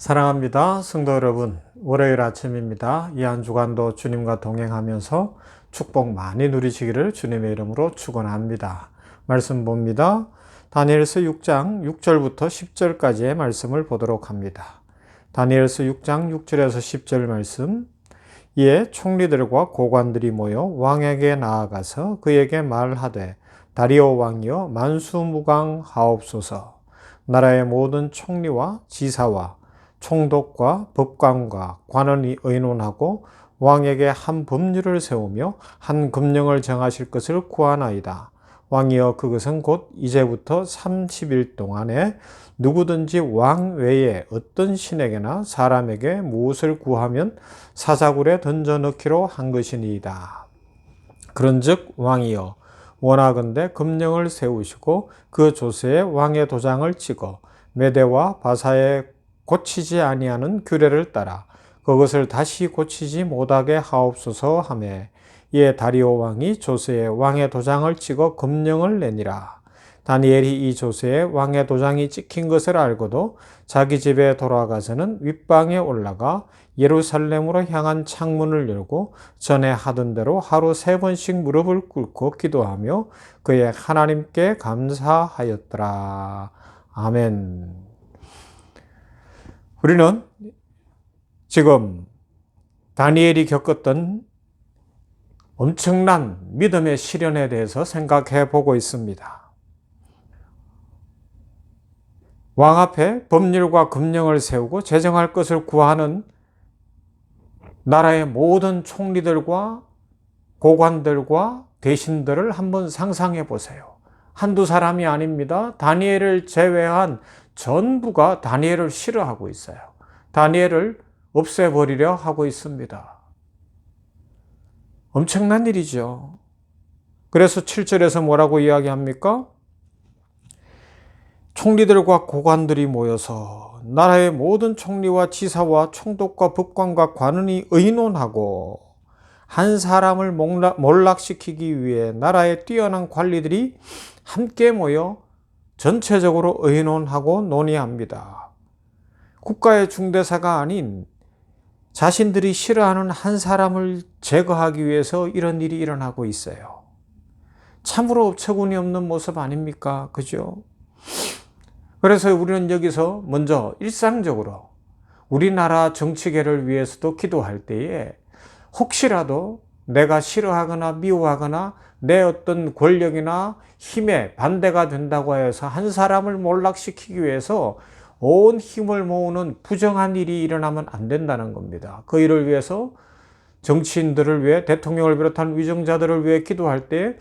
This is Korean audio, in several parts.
사랑합니다. 성도 여러분. 월요일 아침입니다. 이 한 주간도 주님과 동행하면서 축복 많이 누리시기를 주님의 이름으로 축원합니다. 말씀 봅니다. 다니엘서 6장 6절부터 10절까지의 말씀을 보도록 합니다. 다니엘서 6장 6절에서 10절 말씀. 이에 총리들과 고관들이 모여 왕에게 나아가서 그에게 말하되 다리오 왕이여 만수무강하옵소서 나라의 모든 총리와 지사와 총독과 법관과 관원이 의논하고 왕에게 한 법률을 세우며 한 금령을 정하실 것을 구하나이다. 왕이여 그것은 곧 이제부터 30일 동안에 누구든지 왕 외에 어떤 신에게나 사람에게 무엇을 구하면 사자굴에 던져 넣기로 한 것이니이다. 그런즉 왕이여 원하건대 금령을 세우시고 그 조서에 왕의 도장을 찍어 메대와 바사의 고치지 아니하는 규례를 따라 그것을 다시 고치지 못하게 하옵소서 하매 이에 다리오 왕이 조세에 왕의 도장을 찍어 금령을 내니라. 다니엘이 이 조세에 왕의 도장이 찍힌 것을 알고도 자기 집에 돌아가서는 윗방에 올라가 예루살렘으로 향한 창문을 열고 전에 하던 대로 하루 세 번씩 무릎을 꿇고 기도하며 그의 하나님께 감사하였더라. 아멘. 우리는 지금 다니엘이 겪었던 엄청난 믿음의 시련에 대해서 생각해 보고 있습니다. 왕 앞에 법률과 금령을 세우고 제정할 것을 구하는 나라의 모든 총리들과 고관들과 대신들을 한번 상상해 보세요. 한두 사람이 아닙니다. 다니엘을 제외한 전부가 다니엘을 싫어하고 있어요. 다니엘을 없애버리려 하고 있습니다. 엄청난 일이죠. 그래서 7절에서 뭐라고 이야기합니까? 총리들과 고관들이 모여서 나라의 모든 총리와 지사와 총독과 법관과 관원이 의논하고 한 사람을 몰락시키기 위해 나라의 뛰어난 관리들이 함께 모여 전체적으로 의논하고 논의합니다. 국가의 중대사가 아닌 자신들이 싫어하는 한 사람을 제거하기 위해서 이런 일이 일어나고 있어요. 참으로 업처군이 없는 모습 아닙니까? 그죠? 그래서 우리는 여기서 먼저 일상적으로 우리나라 정치계를 위해서도 기도할 때에 혹시라도 내가 싫어하거나 미워하거나 내 어떤 권력이나 힘에 반대가 된다고 해서 한 사람을 몰락시키기 위해서 온 힘을 모으는 부정한 일이 일어나면 안 된다는 겁니다. 그 일을 위해서 정치인들을 위해 대통령을 비롯한 위정자들을 위해 기도할 때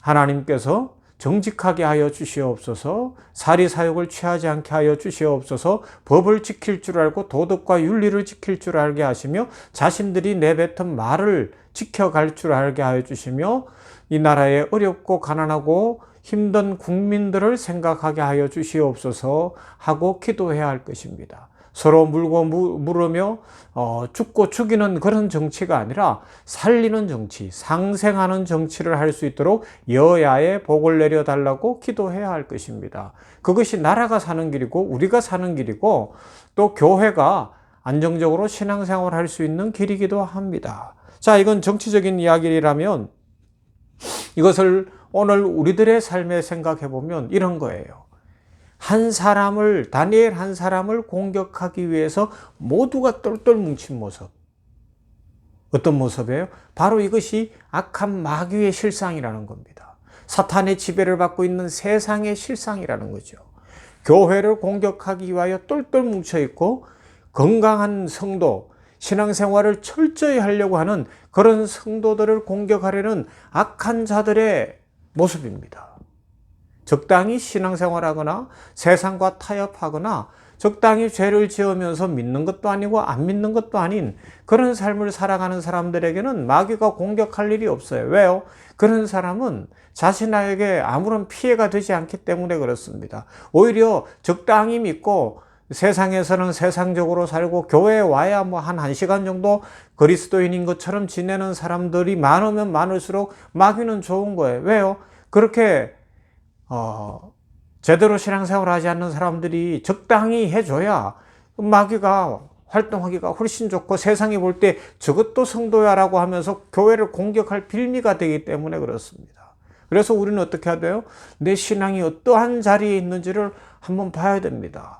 하나님께서 정직하게 하여 주시옵소서, 사리 사욕을 취하지 않게 하여 주시옵소서, 법을 지킬 줄 알고 도덕과 윤리를 지킬 줄 알게 하시며 자신들이 내뱉은 말을 지켜갈 줄 알게 하여 주시며 이 나라의 어렵고 가난하고 힘든 국민들을 생각하게 하여 주시옵소서 하고 기도해야 할 것입니다. 서로 물고 물으며 어, 죽고 죽이는 그런 정치가 아니라 살리는 정치, 상생하는 정치를 할 수 있도록 여야에 복을 내려 달라고 기도해야 할 것입니다. 그것이 나라가 사는 길이고 우리가 사는 길이고 또 교회가 안정적으로 신앙생활을 할수 있는 길이기도 합니다. 자, 이건 정치적인 이야기라면 이것을 오늘 우리들의 삶에 생각해 보면 이런 거예요. 한 사람을, 다니엘 한 사람을 공격하기 위해서 모두가 똘똘 뭉친 모습. 어떤 모습이에요? 바로 이것이 악한 마귀의 실상이라는 겁니다. 사탄의 지배를 받고 있는 세상의 실상이라는 거죠. 교회를 공격하기 위하여 똘똘 뭉쳐 있고 건강한 성도, 신앙생활을 철저히 하려고 하는 그런 성도들을 공격하려는 악한 자들의 모습입니다. 적당히 신앙생활하거나 세상과 타협하거나 적당히 죄를 지으면서 믿는 것도 아니고 안 믿는 것도 아닌 그런 삶을 살아가는 사람들에게는 마귀가 공격할 일이 없어요. 왜요? 그런 사람은 자신에게 아무런 피해가 되지 않기 때문에 그렇습니다. 오히려 적당히 믿고 세상에서는 세상적으로 살고 교회에 와야 뭐 한 1시간 정도 그리스도인인 것처럼 지내는 사람들이 많으면 많을수록 마귀는 좋은 거예요. 왜요? 그렇게 어 제대로 신앙생활 하지 않는 사람들이 적당히 해줘야 마귀가 활동하기가 훨씬 좋고 세상이 볼 때 저것도 성도야라고 하면서 교회를 공격할 빌미가 되기 때문에 그렇습니다. 그래서 우리는 어떻게 해야 돼요? 내 신앙이 어떠한 자리에 있는지를 한번 봐야 됩니다.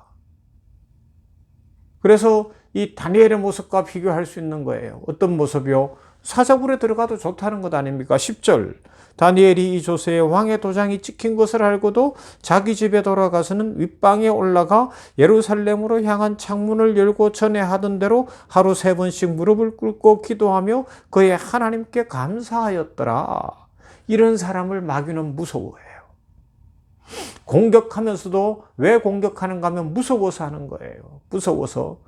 그래서 이 다니엘의 모습과 비교할 수 있는 거예요. 어떤 모습이요? 사자굴에 들어가도 좋다는 것 아닙니까? 10절. 다니엘이 이 조세에 왕의 도장이 찍힌 것을 알고도 자기 집에 돌아가서는 윗방에 올라가 예루살렘으로 향한 창문을 열고 전에 하던 대로 하루 세 번씩 무릎을 꿇고 기도하며 그의 하나님께 감사하였더라. 이런 사람을 마귀는 무서워해요. 공격하면서도 왜 공격하는가 하면 무서워서 하는 거예요. 무서워서.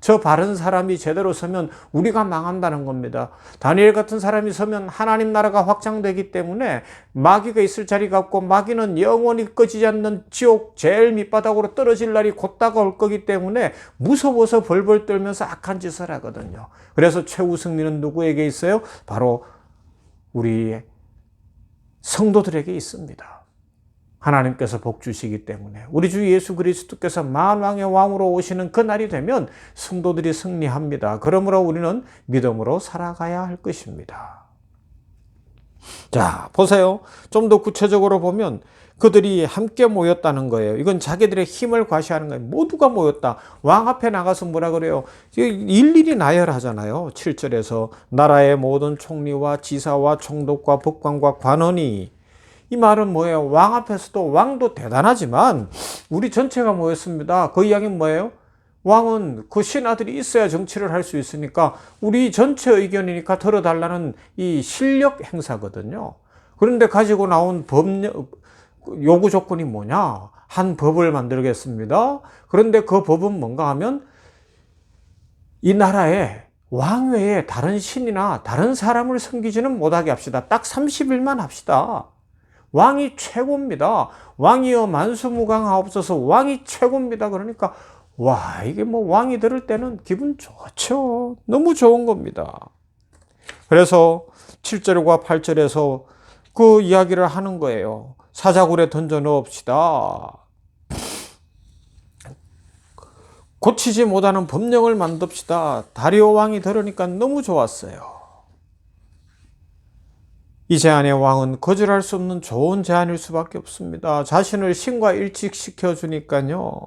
저 바른 사람이 제대로 서면 우리가 망한다는 겁니다. 다니엘 같은 사람이 서면 하나님 나라가 확장되기 때문에 마귀가 있을 자리가 없고 마귀는 영원히 꺼지지 않는 지옥 제일 밑바닥으로 떨어질 날이 곧 다가올 거기 때문에 무서워서 벌벌 떨면서 악한 짓을 하거든요. 그래서 최후 승리는 누구에게 있어요? 바로 우리 성도들에게 있습니다. 하나님께서 복 주시기 때문에 우리 주 예수 그리스도께서 만왕의 왕으로 오시는 그 날이 되면 성도들이 승리합니다. 그러므로 우리는 믿음으로 살아가야 할 것입니다. 자, 보세요. 좀 더 구체적으로 보면 그들이 함께 모였다는 거예요. 이건 자기들의 힘을 과시하는 거예요. 모두가 모였다. 왕 앞에 나가서 뭐라 그래요? 일일이 나열하잖아요. 7절에서 나라의 모든 총리와 지사와 총독과 법관과 관원이 이 말은 뭐예요? 왕 앞에서도 왕도 대단하지만 우리 전체가 모였습니다. 그 이야기는 뭐예요? 왕은 그 신하들이 있어야 정치를 할 수 있으니까 우리 전체 의견이니까 들어달라는 이 실력 행사거든요. 그런데 가지고 나온 법령, 요구 조건이 뭐냐? 한 법을 만들겠습니다. 그런데 그 법은 뭔가 하면 이 나라에 왕 외에 다른 신이나 다른 사람을 섬기지는 못하게 합시다. 딱 30일만 합시다. 왕이 최고입니다. 왕이여 만수무강하옵소서 왕이 최고입니다. 그러니까 와 이게 뭐 왕이 들을 때는 기분 좋죠. 너무 좋은 겁니다. 그래서 7절과 8절에서 그 이야기를 하는 거예요. 사자굴에 던져 넣읍시다. 고치지 못하는 법령을 만듭시다. 다리오 왕이 들으니까 너무 좋았어요. 이 제안의 왕은 거절할 수 없는 좋은 제안일 수밖에 없습니다. 자신을 신과 일치시켜 주니까요.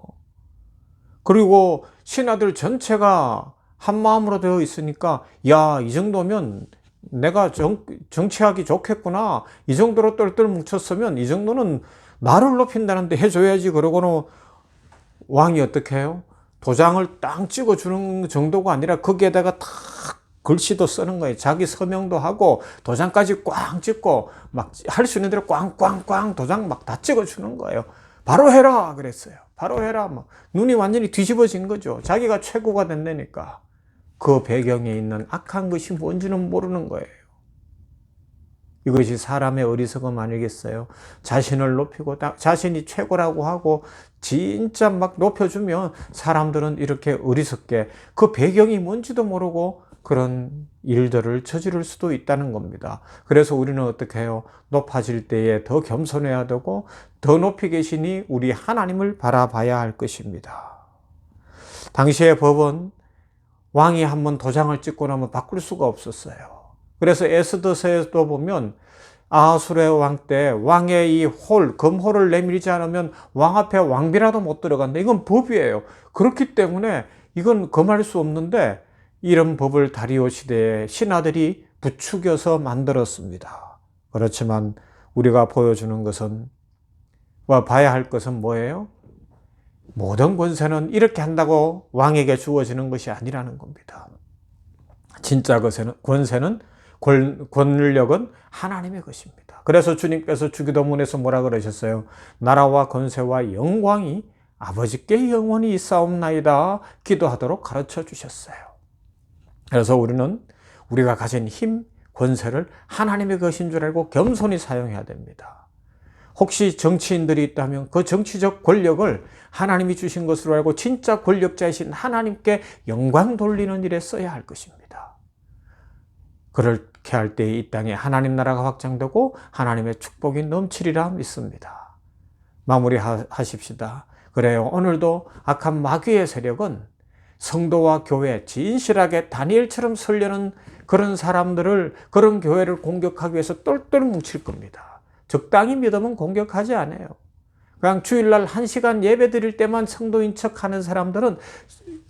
그리고 신하들 전체가 한 마음으로 되어 있으니까 야, 이 정도면 내가 정, 정치하기 좋겠구나. 이 정도로 똘똘 뭉쳤으면 이 정도는 나를 높인다는데 해줘야지. 그러고는 왕이 어떻게 해요? 도장을 땅 찍어주는 정도가 아니라 거기에다가 탁 글씨도 쓰는 거예요. 자기 서명도 하고 도장까지 꽝 찍고 막 할 수 있는 대로 꽝꽝꽝 도장 막 다 찍어주는 거예요. 바로 해라 그랬어요. 바로 해라. 막 눈이 완전히 뒤집어진 거죠. 자기가 최고가 된다니까. 그 배경에 있는 악한 것이 뭔지는 모르는 거예요. 이것이 사람의 어리석음 아니겠어요? 자신을 높이고 자신이 최고라고 하고 진짜 막 높여주면 사람들은 이렇게 어리석게 그 배경이 뭔지도 모르고 그런 일들을 저지를 수도 있다는 겁니다. 그래서 우리는 어떻게 해요? 높아질 때에 더 겸손해야 되고 더 높이 계시니 우리 하나님을 바라봐야 할 것입니다. 당시의 법은 왕이 한번 도장을 찍고 나면 바꿀 수가 없었어요. 그래서 에스더서에도 보면 아수르의 왕 때 왕의 이 홀, 금홀을 내밀지 않으면 왕 앞에 왕비라도 못 들어간다. 이건 법이에요. 그렇기 때문에 이건 금할 수 없는데 이런 법을 다리오 시대의 신하들이 부추겨서 만들었습니다. 그렇지만 우리가 보여주는 것은 와 봐야 할 것은 뭐예요? 모든 권세는 이렇게 한다고 왕에게 주어지는 것이 아니라는 겁니다. 진짜 권세는 권력은 하나님의 것입니다. 그래서 주님께서 주기도문에서 뭐라 그러셨어요? 나라와 권세와 영광이 아버지께 영원히 있사옵나이다 기도하도록 가르쳐 주셨어요. 그래서 우리는 우리가 가진 힘, 권세를 하나님의 것인 줄 알고 겸손히 사용해야 됩니다. 혹시 정치인들이 있다면 그 정치적 권력을 하나님이 주신 것으로 알고 진짜 권력자이신 하나님께 영광 돌리는 일에 써야 할 것입니다. 그렇게 할 때 이 땅에 하나님 나라가 확장되고 하나님의 축복이 넘치리라 믿습니다. 마무리 하십시다. 그래요. 오늘도 악한 마귀의 세력은 성도와 교회 진실하게 다니엘처럼 설려는 그런 사람들을 그런 교회를 공격하기 위해서 똘똘 뭉칠 겁니다. 적당히 믿으면 공격하지 않아요. 그냥 주일날 한 시간 예배 드릴 때만 성도인 척 하는 사람들은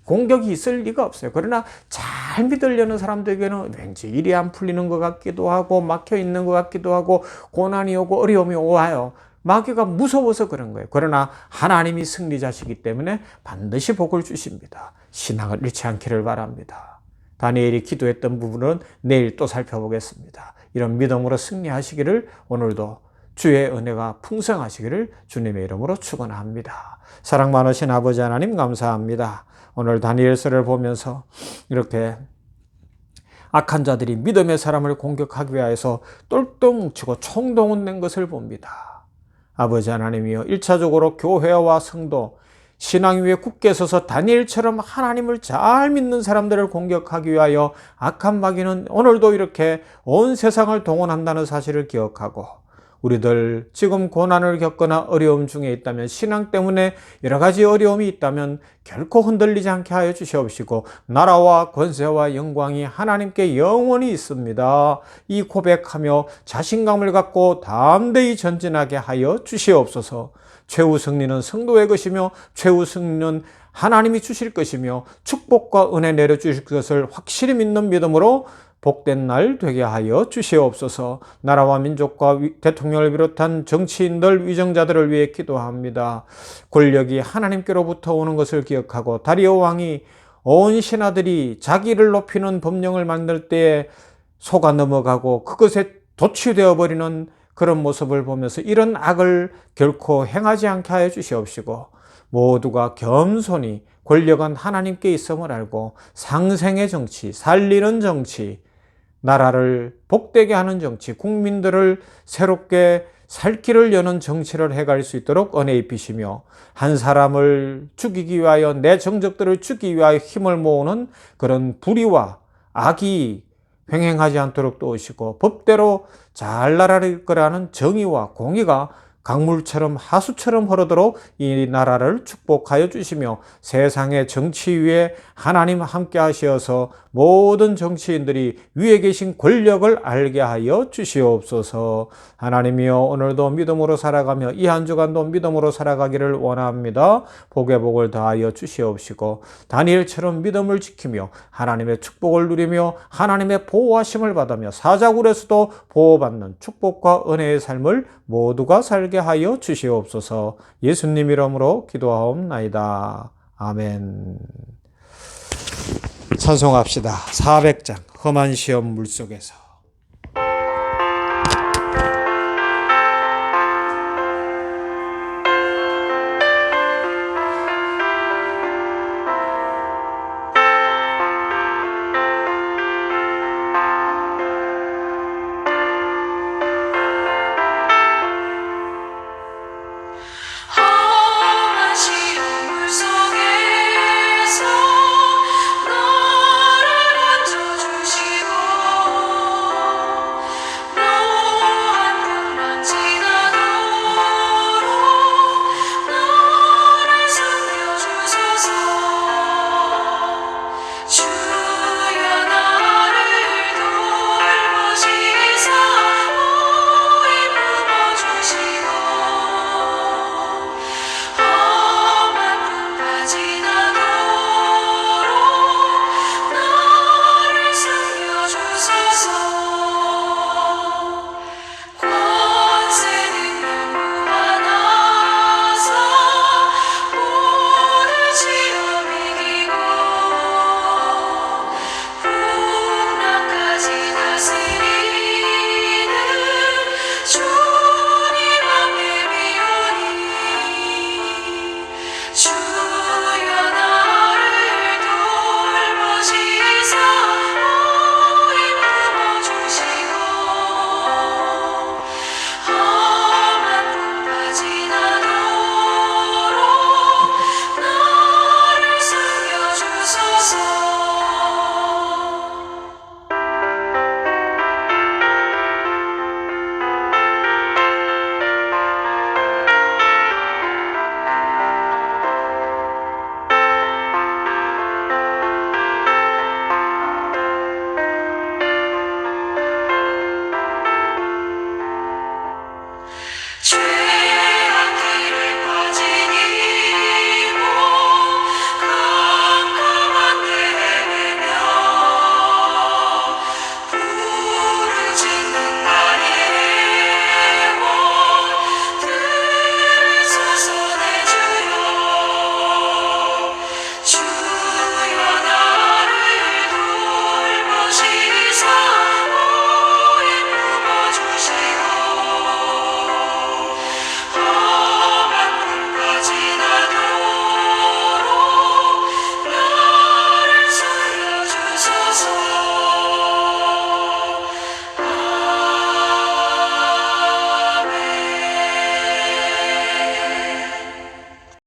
공격이 있을 리가 없어요. 그러나 잘 믿으려는 사람들에게는 왠지 일이 안 풀리는 것 같기도 하고 막혀 있는 것 같기도 하고 고난이 오고 어려움이 와요. 마귀가 무서워서 그런 거예요. 그러나 하나님이 승리자시기 때문에 반드시 복을 주십니다. 신앙을 잃지 않기를 바랍니다. 다니엘이 기도했던 부분은 내일 또 살펴보겠습니다. 이런 믿음으로 승리하시기를 오늘도 주의 은혜가 풍성하시기를 주님의 이름으로 축원합니다. 사랑 많으신 아버지 하나님 감사합니다. 오늘 다니엘서를 보면서 이렇게 악한 자들이 믿음의 사람을 공격하기 위하여서 똘똘 뭉치고 총동원 낸 것을 봅니다. 아버지 하나님이여 1차적으로 교회와 성도 신앙 위에 굳게 서서 다니엘처럼 하나님을 잘 믿는 사람들을 공격하기 위하여 악한 마귀는 오늘도 이렇게 온 세상을 동원한다는 사실을 기억하고 우리들 지금 고난을 겪거나 어려움 중에 있다면 신앙 때문에 여러 가지 어려움이 있다면 결코 흔들리지 않게 하여 주시옵시고 나라와 권세와 영광이 하나님께 영원히 있습니다. 이 고백하며 자신감을 갖고 담대히 전진하게 하여 주시옵소서. 최후 승리는 성도의 것이며 최후 승리는 하나님이 주실 것이며 축복과 은혜 내려 주실 것을 확실히 믿는 믿음으로 복된 날 되게 하여 주시옵소서. 나라와 민족과 대통령을 비롯한 정치인들, 위정자들을 위해 기도합니다. 권력이 하나님께로부터 오는 것을 기억하고 다리오 왕이 온 신하들이 자기를 높이는 법령을 만들 때에 속아 넘어가고 그것에 도취되어 버리는 그런 모습을 보면서 이런 악을 결코 행하지 않게 하여 주시옵시고 모두가 겸손히 권력은 하나님께 있음을 알고 상생의 정치, 살리는 정치, 나라를 복되게 하는 정치, 국민들을 새롭게 살 길을 여는 정치를 해갈 수 있도록 은혜 입히시며 한 사람을 죽이기 위하여 내 정적들을 죽이기 위하여 힘을 모으는 그런 불의와 악이 횡행하지 않도록 도우시고 법대로 잘 나라를 거라는 정의와 공의가 강물처럼 하수처럼 흐르도록 이 나라를 축복하여 주시며 세상의 정치 위에 하나님 함께 하시어서 모든 정치인들이 위에 계신 권력을 알게 하여 주시옵소서. 하나님이여 오늘도 믿음으로 살아가며 이 한 주간도 믿음으로 살아가기를 원합니다. 복의 복을 다하여 주시옵시고 다니엘처럼 믿음을 지키며 하나님의 축복을 누리며 하나님의 보호하심을 받으며 사자굴에서도 보호받는 축복과 은혜의 삶을 모두가 살게 하여 주시옵소서. 예수님 이름으로 기도하옵나이다. 아멘. 찬송합시다. 400장 험한 시험 물속에서